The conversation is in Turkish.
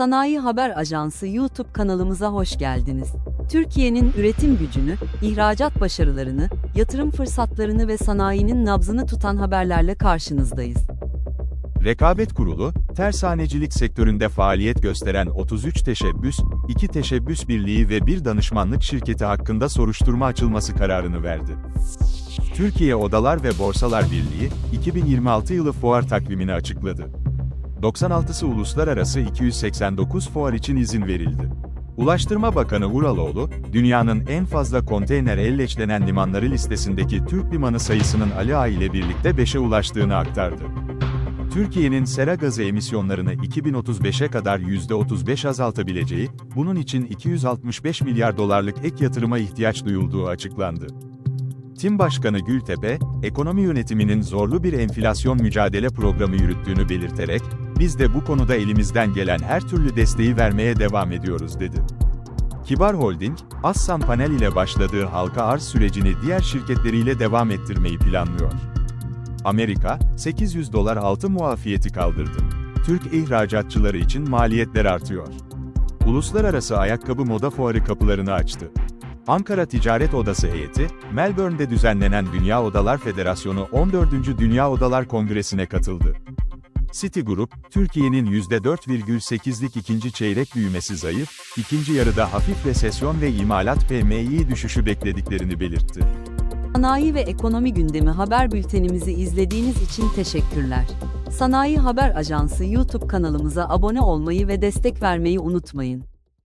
Sanayi Haber Ajansı YouTube kanalımıza hoş geldiniz. Türkiye'nin üretim gücünü, ihracat başarılarını, yatırım fırsatlarını ve sanayinin nabzını tutan haberlerle karşınızdayız. Rekabet Kurulu, tersanecilik sektöründe faaliyet gösteren 33 teşebbüs, 2 teşebbüs birliği ve bir danışmanlık şirketi hakkında soruşturma açılması kararını verdi. Türkiye Odalar ve Borsalar Birliği, 2026 yılı fuar takvimini açıkladı. 96'sı uluslararası 289 fuar için izin verildi. Ulaştırma Bakanı Uraloğlu, dünyanın en fazla konteyner elleçlenen limanları listesindeki Türk limanı sayısının Ali Ağa ile birlikte 5'e ulaştığını aktardı. Türkiye'nin sera gazı emisyonlarını 2035'e kadar %35 azaltabileceği, bunun için 265 milyar dolarlık ek yatırıma ihtiyaç duyulduğu açıklandı. Tim Başkanı Gültepe, ekonomi yönetiminin zorlu bir enflasyon mücadele programı yürüttüğünü belirterek, biz de bu konuda elimizden gelen her türlü desteği vermeye devam ediyoruz dedi. Kibar Holding, Assan Panel ile başladığı halka arz sürecini diğer şirketleriyle devam ettirmeyi planlıyor. Amerika, 800 dolar altın muafiyeti kaldırdı. Türk ihracatçıları için maliyetler artıyor. Uluslararası Ayakkabı Moda Fuarı kapılarını açtı. Ankara Ticaret Odası heyeti, Melbourne'de düzenlenen Dünya Odalar Federasyonu 14. Dünya Odalar Kongresi'ne katıldı. Citigroup, Türkiye'nin %4,8'lik ikinci çeyrek büyümesi zayıf, ikinci yarıda hafif resesyon ve imalat PMI düşüşü beklediklerini belirtti. Sanayi ve ekonomi gündemi haber bültenimizi izlediğiniz için teşekkürler. Sanayi Haber Ajansı YouTube kanalımıza abone olmayı ve destek vermeyi unutmayın.